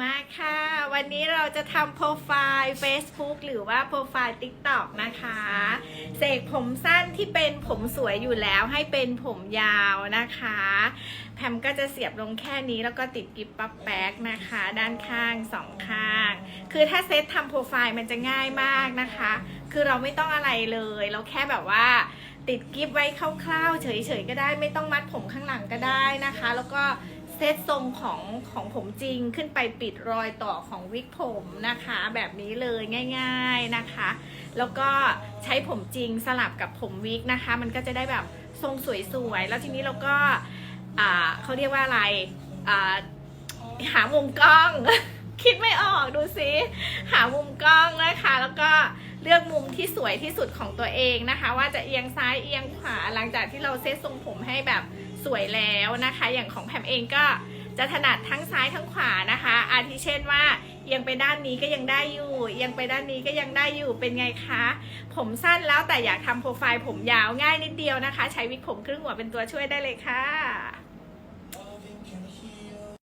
มาค่ะ วันนี้เราจะทำโปรไฟล์ Facebook หรือว่าโปรไฟล์ TikTok นะคะ เสกผมสั้นที่เป็นผมสวยอยู่แล้วให้เป็นผมยาวนะคะ แพมก็จะเสียบลงแค่นี้แล้วก็ติดกิบปั๊บแป๊กนะคะ ด้านข้างสองข้าง คือถ้าเซตทำโปรไฟล์มันจะง่ายมากนะคะ คือเราไม่ต้องอะไรเลย เราแค่แบบว่าติดกิฟไว้คร่าวๆเฉยๆก็ได้ ไม่ต้องมัดผมข้างหลังก็ได้นะคะ แล้วก็ เซตทรงของของผมจริงขึ้นไปปิดรอยต่อของวิกผมนะคะ แบบนี้เลยง่ายๆนะคะ แล้วก็ใช้ผมจริงสลับกับผมวิกนะคะ มันก็จะได้แบบทรงสวยๆ แล้วทีนี้เราก็อ่าเขาเรียกว่าอะไรอ่าหามุมกล้อง คิดไม่ออกดูสิหามุมกล้องนะคะ เลือกมุมที่สวยที่สุดของตัวเองนะคะ ว่าจะเอียงซ้ายเอียงขวาหลังจากที่เราเซตทรงผมให้แบบสวยแล้วนะคะ อย่างของแพมเองก็จะถนัดทั้งซ้ายทั้งขวานะคะ อาทิเช่นว่าเอียงไปด้านนี้ก็ยังได้อยู่เอียงไปด้านนี้ก็ยังได้อยู่เป็นไงคะ ผมสั้นแล้วแต่อยากทำโปรไฟล์ผมยาวง่ายนิดเดียวนะคะ ใช้วิกผมครึ่งหัวเป็นตัวช่วยได้เลยค่ะ